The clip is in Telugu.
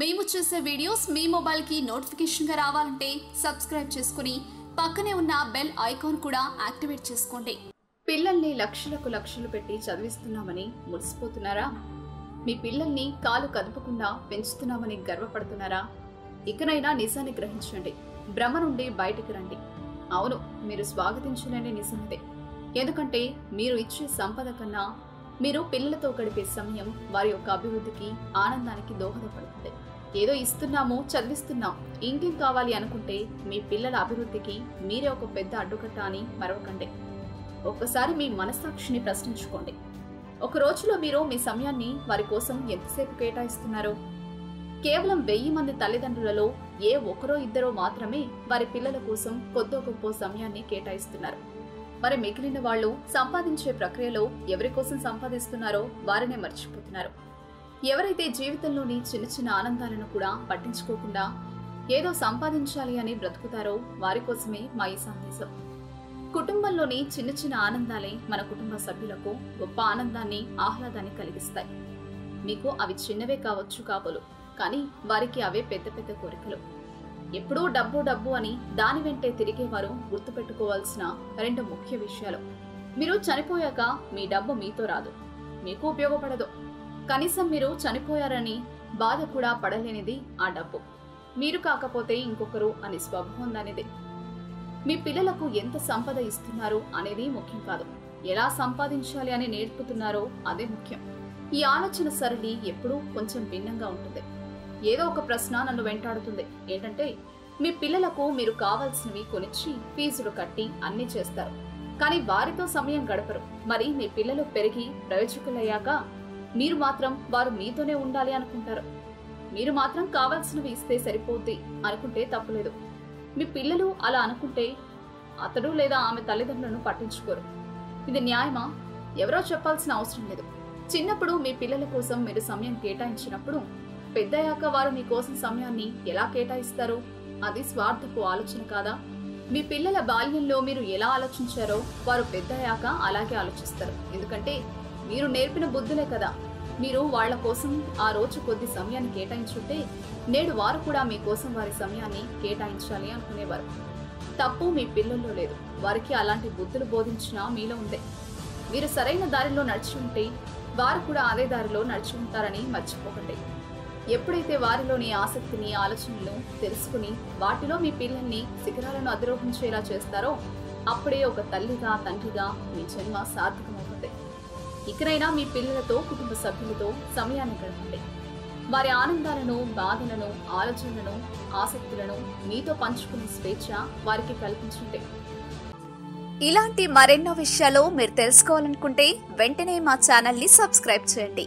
మేము చేసే వీడియోస్ మీ మొబైల్కి నోటిఫికేషన్గా రావాలంటే సబ్స్క్రైబ్ చేసుకుని పక్కనే ఉన్న బెల్ ఐకాన్ కూడా యాక్టివేట్ చేసుకోండి. పిల్లల్ని లక్షలకు లక్షలు పెట్టి చదివిస్తున్నామని మురిసిపోతున్నారా? మీ పిల్లల్ని కాలు కదపకుండా పెంచుతున్నామని గర్వపడుతున్నారా? ఇకనైనా నిజాన్ని గ్రహించండి. భ్రమ నుండి బయటికి రండి. అవును మీరు స్వాగతించలేని నిజమదే ఎందుకంటే మీరు ఇచ్చే సంపద కన్నా మీరు పిల్లలతో గడిపే సమయం వారి యొక్క అభివృద్ధికి ఆనందానికి దోహదపడుతుంది. ఏదో ఇస్తున్నాము చదివిస్తున్నాం ఇంకేం కావాలి అనుకుంటే మీ పిల్లల అభివృద్ధికి మీరే ఒక పెద్ద అడ్డుకట్ట అని మరవకండి. ఒక్కసారి మీ మనస్సాక్షిని ప్రశ్నించుకోండి. ఒక రోజులో మీరు మీ సమయాన్ని వారి కోసం ఎంతసేపు కేటాయిస్తున్నారు? కేవలం వెయ్యి మంది తల్లిదండ్రులలో ఏ ఒకరో ఇద్దరో మాత్రమే వారి పిల్లల కోసం కొద్దో గొప్ప సమయాన్ని కేటాయిస్తున్నారు. మరి మిగిలిన వాళ్ళు సంపాదించే ప్రక్రియలో ఎవరి కోసం సంపాదిస్తున్నారో వారినే మర్చిపోతున్నారు. ఎవరైతే జీవితంలోని చిన్న చిన్న ఆనందాలను కూడా పట్టించుకోకుండా ఏదో సంపాదించాలి అని బ్రతుకుతారో వారి కోసమే మా ఈ సందేశం. కుటుంబంలోని చిన్న చిన్న ఆనందాలే మన కుటుంబ సభ్యులకు గొప్ప ఆనందాన్ని ఆహ్లాదాన్ని కలిగిస్తాయి. మీకు అవి చిన్నవే కావచ్చు కాబోలు కానీ వారికి అవే పెద్ద పెద్ద కోరికలు. ఎప్పుడూ డబ్బు డబ్బు అని దాని వెంటే తిరిగేవారు గుర్తుపెట్టుకోవాల్సిన రెండు ముఖ్య విషయాలు. మీరు చనిపోయాక మీ డబ్బు మీతో రాదు. మీకు ఉపయోగపడదు. కనీసం మీరు చనిపోయారని బాధ కూడా పడలేనిది ఆ డబ్బు. మీరు కాకపోతే ఇంకొకరు అనే స్వభావం దానిది మీ పిల్లలకు ఎంత సంపద ఇస్తున్నారు అనేది ముఖ్యం కాదు. ఎలా సంపాదించాలి అని నేర్పుతున్నారో అదే ముఖ్యం. ఈ ఆలోచన సరళి ఎప్పుడూ కొంచెం భిన్నంగా ఉంటుంది. ఏదో ఒక ప్రశ్న నన్ను వెంటాడుతుంది. ఏంటంటే మీ పిల్లలకు మీరు కావాల్సినవి కొనిచ్చి ఫీజులు కట్టి అన్ని చేస్తారు. కానీ వారితో సమయం గడపరు. మరి మీ పిల్లలు పెరిగి ప్రయోజకులయ్యాక మీరు మాత్రం వారు మీతోనే ఉండాలి అనుకుంటారు. మీరు మాత్రం కావాల్సినవి ఇస్తే సరిపోద్ది అనుకుంటే తప్పులేదు. మీ పిల్లలు అలా అనుకుంటే అతడు లేదా ఆమె తల్లిదండ్రులను పట్టించుకోరు. ఇది న్యాయమా? ఎవరో చెప్పాల్సిన అవసరం లేదు. చిన్నప్పుడు మీ పిల్లల కోసం మీరు సమయం కేటాయించినప్పుడు పెద్దయ్యాక వారు మీ కోసం సమయాన్ని ఎలా కేటాయిస్తారు? అది స్వార్థపు ఆలోచన కాదా? మీ పిల్లల బాల్యంలో మీరు ఎలా ఆలోచించారో వారు పెద్దయ్యాక అలాగే ఆలోచిస్తారు. ఎందుకంటే మీరు నేర్పిన బుద్ధులే కదా. మీరు వాళ్ళ కోసం ఆ రోజు కొద్ది సమయాన్ని కేటాయించుంటే నేడు వారు కూడా మీ కోసం వారి సమయాన్ని కేటాయించాలి అనుకునేవారు. తప్పు మీ పిల్లల్లో లేదు. వారికి అలాంటి బుద్ధులు బోధించినా మీలో ఉందే మీరు సరైన దారిలో నడిచి ఉంటే వారు కూడా అదే దారిలో నడిచి ఉంటారని మర్చిపోకండి. ఎప్పుడైతే వారిలోని ఆసక్తిని ఆలోచనలను తెలుసుకుని వాటిలో మీ పిల్లల్ని శిఖరాలను అధిరోహించేలా చేస్తారో అప్పుడే ఒక తల్లిగా తండ్రిగా మీ జన్మ సార్థకమవుతుంది. ఇకనైనా మీ పిల్లలతో కుటుంబ సభ్యులతో సమయాన్ని గడపండి. వారి ఆనందాలను బాధలను ఆలోచనలను ఆసక్తులను మీతో పంచుకునే స్వేచ్ఛ వారికి కల్పించండి. ఇలాంటి మరెన్నో విషయాలు మీరు తెలుసుకోవాలనుకుంటే వెంటనే మా ఛానల్ని సబ్స్క్రైబ్ చేయండి.